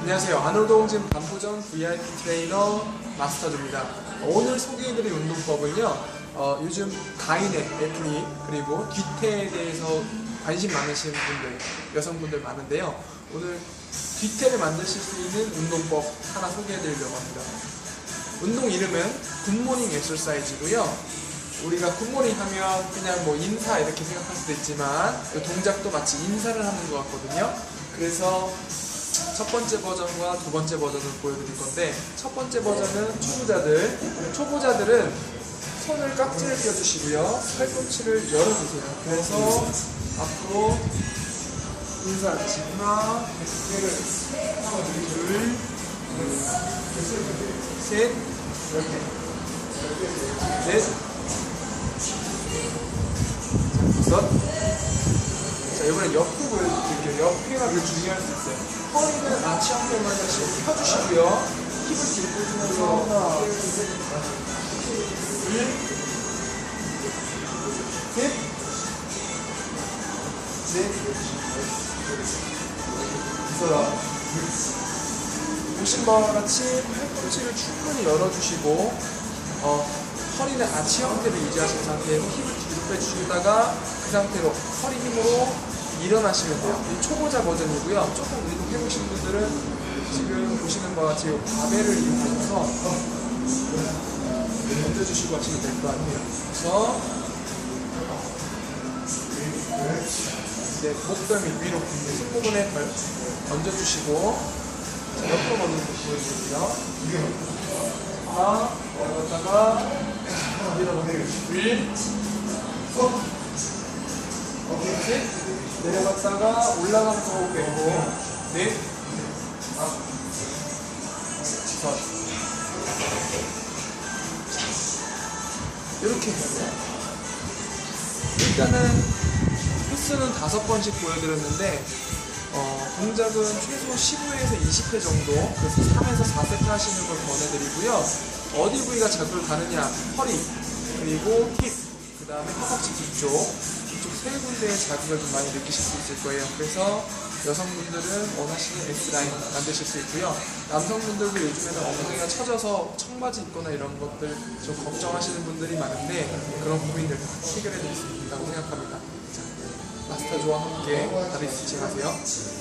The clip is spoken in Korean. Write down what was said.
안녕하세요. 아놀드 홍진 반부전 VIP 트레이너 마스터즈입니다. 오늘 소개해드릴 운동법은요. 어, 요즘 가인의 애플이 그리고 뒤태에 대해서 관심 많으신 분들, 여성분들 많은데요. 오늘 뒤태를 만드실 수 있는 운동법 하나 소개해드리려고 합니다. 운동 이름은 굿모닝 엑서사이즈고요. 우리가 굿모닝 하면 그냥 뭐 인사 이렇게 생각할 수도 있지만 그 동작도 마치 인사를 하는 것 같거든요. 그래서 첫 번째 버전과 두 번째 버전을 보여드릴 건데 첫 번째 버전은 초보자들 초보자들은 손을 깍지를 껴주시고요. 팔꿈치를 열어주세요. 그래서 앞으로 인사 하나 둘셋 넷 다섯. 자, 이번엔 옆으로 보여드릴게요. 옆에가 그 중요할 수 있어요. 허리는 아치 형태만 다시 펴주시고요. 힙을 뒤로 빼주면서 하나, 둘, 셋, 넷, 다섯. 보신 바와 같이 팔꿈치를 충분히 열어주시고 어, 허리는 아치 형태를 유지하신 상태에서 힙을 뒤로 빼주시다가 그 상태로 허리 힘으로 일어나시면 돼요. 이 초보자 버전이고요. 조금 운동해보신 분들은 지금 보시는 바와 같이 바벨을 이용하셔서 던져주시고 하시면 될거 아니에요. 그래서 이제 목덜미 위로 걸- 얹어주시고 자, 옆으로 거 보여드릴게요. 하나, 내려갔다가 밀어넣기. 윌, 셋, 내려갔다가 올라가면서 호흡 빼고 넷, 다섯. 이렇게 해야 돼요. 일단은 횟수는 다섯 번씩 보여드렸는데 어, 동작은 최소 15회에서 20회 정도 그래서 3에서 4세트 하시는 걸 권해드리고요. 어디 부위가 자극을 가느냐 허리 그리고 힙 그 다음에 허벅지 뒤쪽 세 군데의 자극을 좀 많이 느끼실 수 있을 거예요. 그래서 여성분들은 원하시는 S라인 만드실 수 있고요. 남성분들도 요즘에는 엉덩이가 처져서 청바지 입거나 이런 것들 좀 걱정하시는 분들이 많은데 그런 고민들 다 해결해 드릴 수 있다고 생각합니다. 자, 마스터 조와 함께 다리 스트칭 하세요